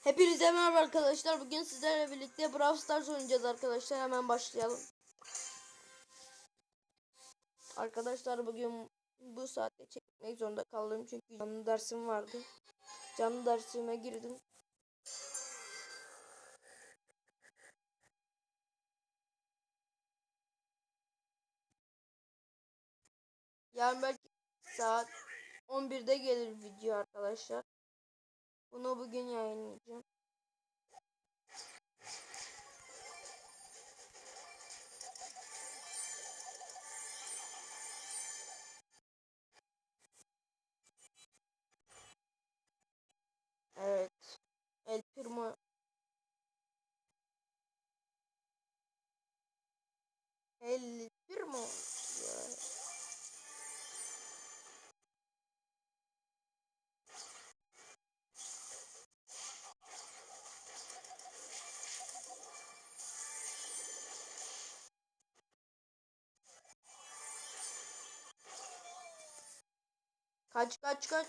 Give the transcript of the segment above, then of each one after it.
Hepinize merhaba arkadaşlar. Bugün sizlerle birlikte Brawl Stars oynayacağız arkadaşlar. Hemen başlayalım. Arkadaşlar bugün bu saatte çekmek zorunda kaldım çünkü canlı dersim vardı. Canlı dersime girdim. Yarın belki saat 11'de gelir video arkadaşlar. Bunu bugün yayınlayacağım. Evet. El Primo El Primo Kaç kaç kaç.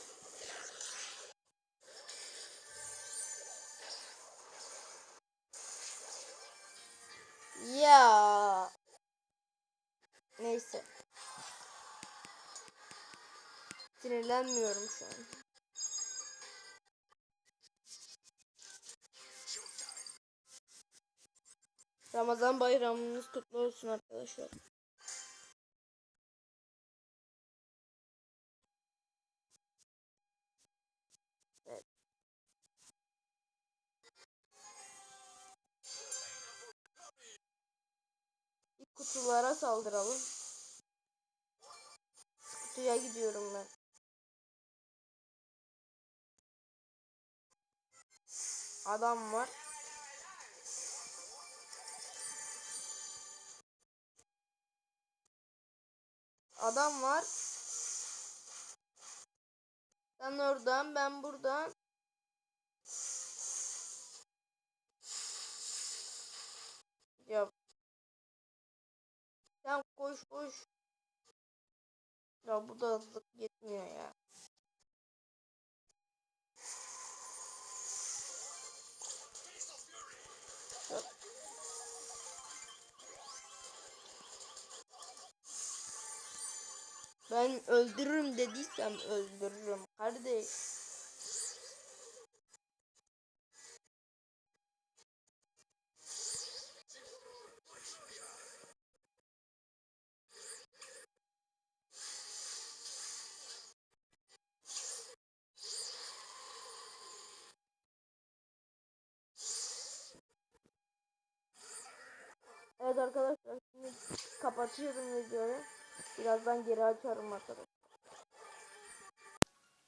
Ya. Neyse. Sinirlenmiyorum şu an. Ramazan bayramınız kutlu olsun arkadaşlar. Kutulara saldıralım. Kutuya gidiyorum ben. Adam var. Adam var. Sen oradan, ben buradan. Ya. Koş koş. Ya bu da hızlı gitmiyor ya. Ben öldürürüm dediysem öldürürüm kardeş. Evet arkadaşlar şimdi kapatıyorum videoyu. Birazdan geri açarım arkadaşlar.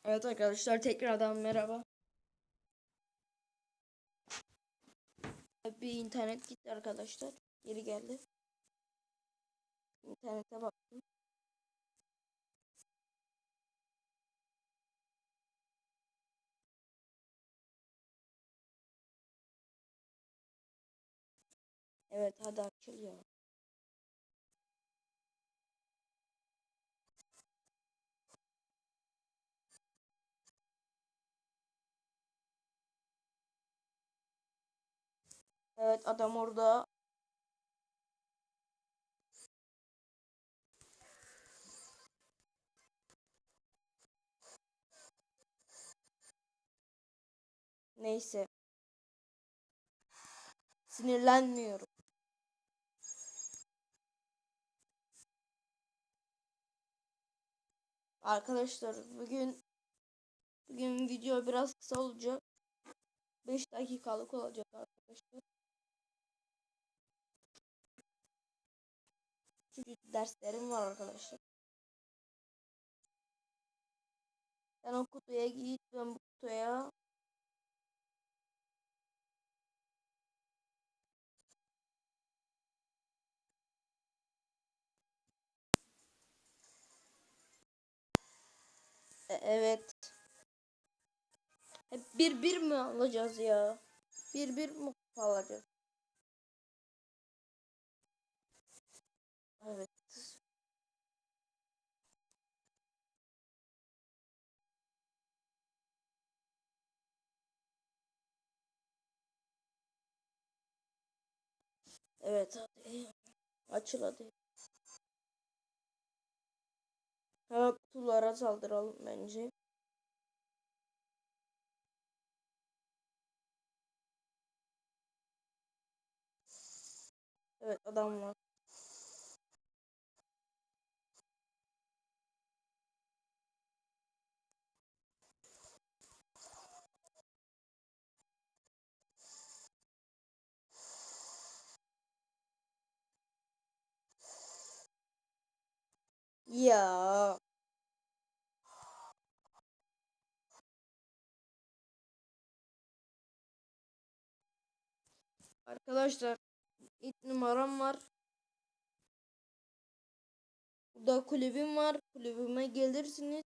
Evet arkadaşlar tekrardan merhaba. Bir internet gitti arkadaşlar. Geri geldi. İnternete baktım. Evet hadi açılıyor. Evet adam orada. Neyse. Sinirlenmiyorum. Arkadaşlar bugün bugün video biraz kısa olacak. 5 dakikalık olacak arkadaşlar. Çünkü derslerim var arkadaşlar. Sen o kutuya git bu kutuya. E, evet. E, bir bir mi alacağız ya? Bir bir mi alacağız? Evet. Evet hadi. Açıl hadi. Hemen kutulara saldıralım bence. Evet adam var. Ya. Arkadaşlar ilk numaram var. Burada kulübüm var. Kulübüme gelirsiniz.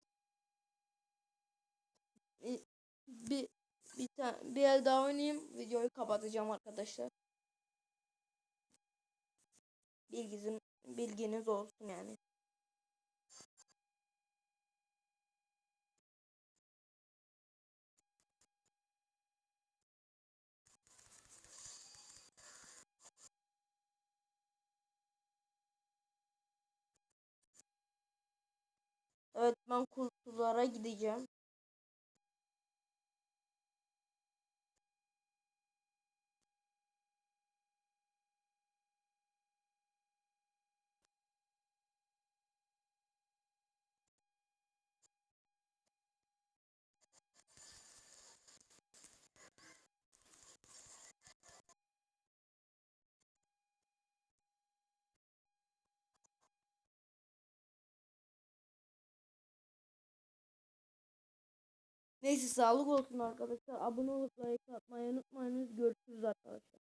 Bir bir bir, ta- bir el daha oynayayım. Videoyu kapatacağım arkadaşlar. Bilginiz bilginiz olsun yani. Evet ben kutulara gideceğim. Neyse sağlık olsun arkadaşlar. Abone olup like atmayı unutmayınız. Görüşürüz arkadaşlar.